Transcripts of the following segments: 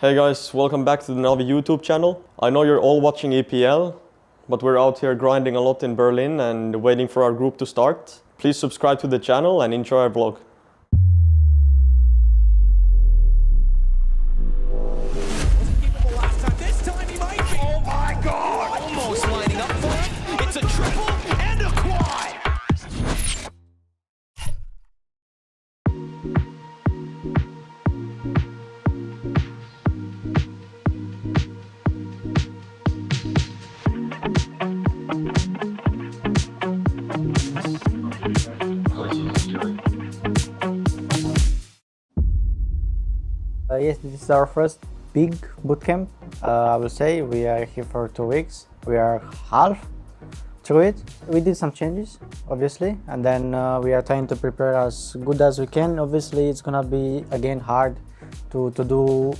Hey guys, welcome back to the Navi YouTube channel. I know you're all watching EPL, but we're out here grinding a lot in Berlin and waiting for our group to start. Please subscribe to the channel and enjoy our vlog. Yes, this is our first big boot camp. Uh, I will say we are here for two weeks. We are half through it. We did some changes, obviously, and then uh, we are trying to prepare as good as we can. Obviously, it's gonna be again hard to, to do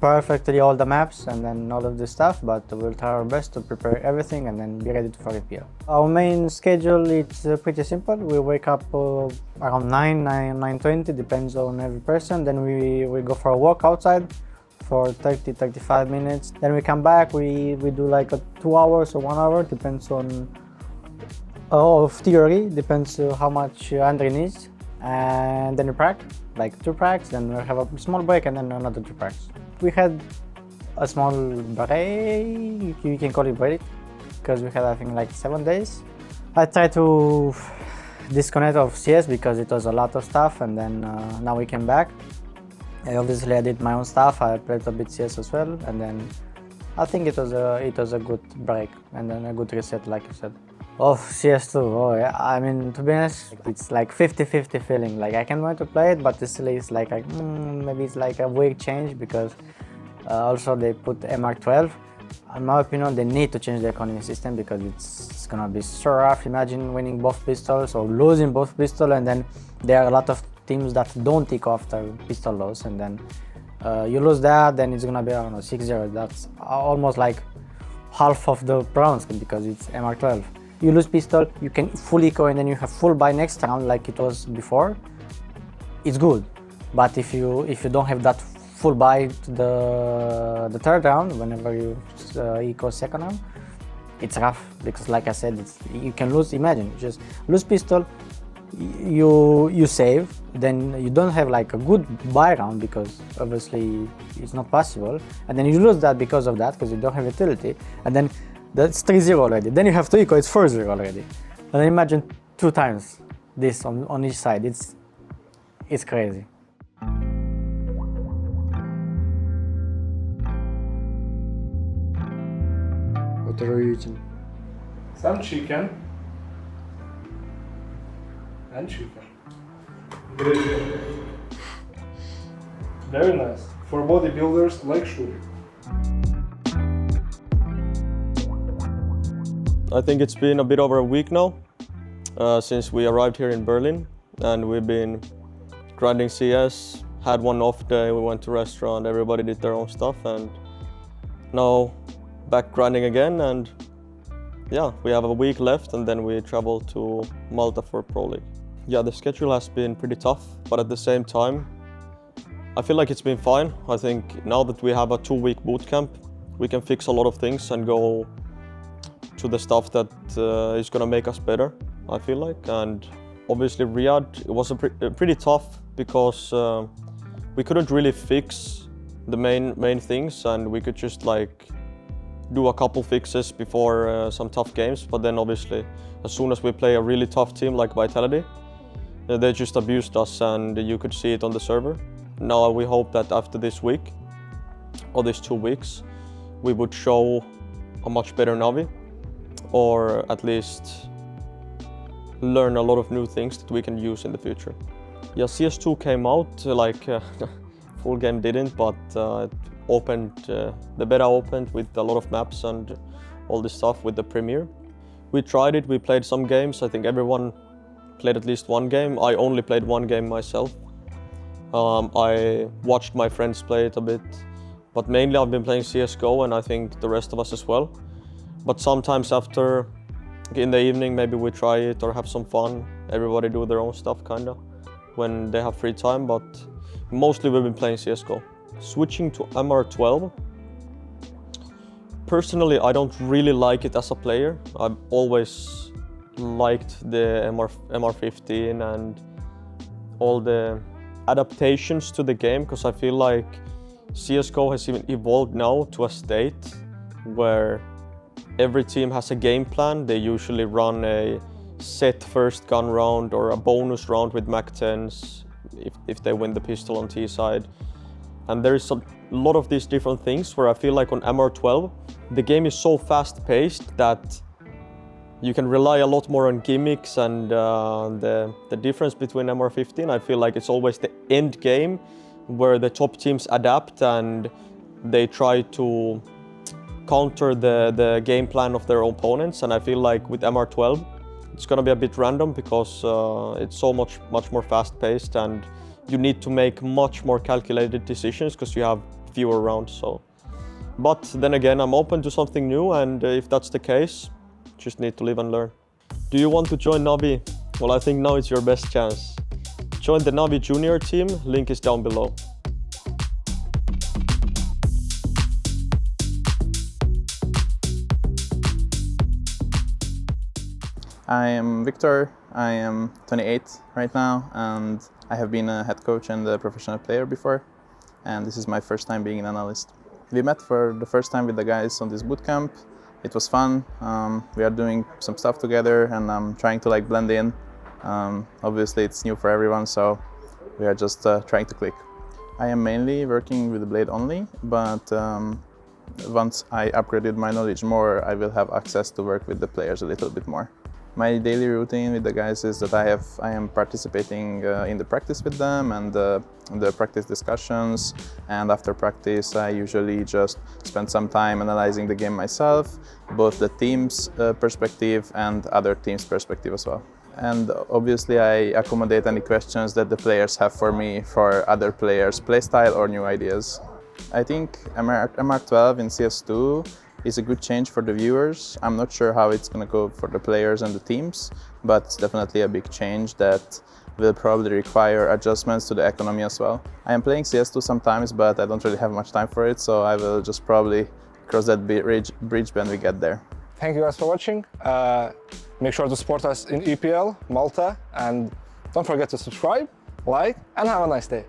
perfectly all the maps and then all of this stuff, but we'll try our best to prepare everything and then be ready for EPL. Our main schedule it's uh, pretty simple. We wake up uh, around 9, 9, 9.20, depends on every person. Then we, we go for a walk outside for 30, 35 minutes. Then we come back, we, we do like a two hours or one hour, depends on uh, of theory, depends uh, how much uh, Andre needs. And then we prac, like two pracs, then we have a small break and then another two pracs. We had a small break, you can call it break, because we had I think like seven days. I tried to disconnect of CS because it was a lot of stuff and then uh, now we came back. Obviously I did my own stuff, I played a bit CS as well and then I think it was a it was a good break and then a good reset like you said. Oh CS2, oh yeah. I mean to be honest, it's like 50-50 feeling. Like I can want to play it, but still it's like, like mm, maybe it's like a weird change because uh, also they put MR12. In my opinion, they need to change the economy system because it's, it's gonna be so rough. Imagine winning both pistols or losing both pistol, and then there are a lot of teams that don't take off the pistol loss, and then uh, you lose that, then it's gonna be I don't know 6-0. That's almost like half of the rounds because it's MR12. You lose pistol, you can fully eco, and then you have full buy next round like it was before. It's good, but if you if you don't have that full buy to the the third round, whenever you uh, eco second round, it's rough because like I said, you can lose. Imagine just lose pistol, you you save, then you don't have like a good buy round because obviously it's not possible, and then you lose that because of that because you don't have utility, and then that's 3-0 already. Then you have to equal, it's 4-0 already, and then imagine two times this on, on each side. It's it's crazy. What are you eating? Some chicken and chicken. Very nice. For bodybuilders like Shuri. I think it's been a bit over a week now uh, since we arrived here in Berlin, and we've been grinding CS. Had one off day, we went to restaurant, everybody did their own stuff, and now back grinding again. And yeah, we have a week left, and then we travel to Malta for Pro League. Yeah, the schedule has been pretty tough, but at the same time, I feel like it's been fine. I think now that we have a two-week boot camp, we can fix a lot of things and go to the stuff that uh, is gonna make us better. I feel like, and obviously Riyadh it was pre- pretty tough because uh, we couldn't really fix the main main things, and we could just like do a couple fixes before uh, some tough games. But then obviously, as soon as we play a really tough team like Vitality, uh, they just abused us, and you could see it on the server. Now we hope that after this week or these two weeks, we would show a much better Navi or at least learn a lot of new things that we can use in the future. Yeah, CS2 came out uh, like uh, full game didn't, but uh, it opened uh, the beta opened with a lot of maps and all this stuff with the premiere. We tried it. We played some games. I think everyone played at least one game. I only played one game myself. Um, I watched my friends play it a bit, but mainly I've been playing CS:GO, and I think the rest of us as well but sometimes after in the evening maybe we try it or have some fun everybody do their own stuff kinda when they have free time but mostly we've been playing csgo Switching to MR12. Personally, I don't really like it as a player. I've always liked the MR, MR15 and all the adaptations to the game because I feel like CSGO has even evolved now to a state where every team has a game plan. They usually run a set first gun round or a bonus round with MAC 10s if, if they win the pistol on T side. And there is a lot of these different things where I feel like on MR12, the game is so fast paced that you can rely a lot more on gimmicks and uh, the, the difference between MR15, I feel like it's always the end game where the top teams adapt and they try to counter the, the game plan of their opponents. And I feel like with MR12, it's gonna be a bit random because uh, it's so much much more fast paced and you need to make much more calculated decisions because you have fewer rounds. So, but then again, I'm open to something new, and if that's the case, just need to live and learn. Do you want to join Navi? Well, I think now is your best chance. Join the Navi Junior team. Link is down below. I am Victor. I am 28 right now, and I have been a head coach and a professional player before. And this is my first time being an analyst. We met for the first time with the guys on this bootcamp. It was fun. Um, we are doing some stuff together, and I'm trying to like blend in. Um, obviously, it's new for everyone, so we are just uh, trying to click. I am mainly working with the blade only, but um, once I upgraded my knowledge more, I will have access to work with the players a little bit more. My daily routine with the guys is that I have I am participating uh, in the practice with them and the practice discussions. And after practice, I usually just spend some time analyzing the game myself, both the team's uh, perspective and other teams' perspective as well. And obviously, I accommodate any questions that the players have for me for other players' playstyle or new ideas. I think MR, MR12 in CS2 is a good change for the viewers. I'm not sure how it's going to go for the players and the teams, but it's definitely a big change that will probably require adjustments to the economy as well. I am playing CS2 sometimes, but I don't really have much time for it, so I will just probably cross that bridge, bridge when we get there. Thank you guys for watching. Uh, make sure to support us in EPL, Malta, and don't forget to subscribe, like, and have a nice day.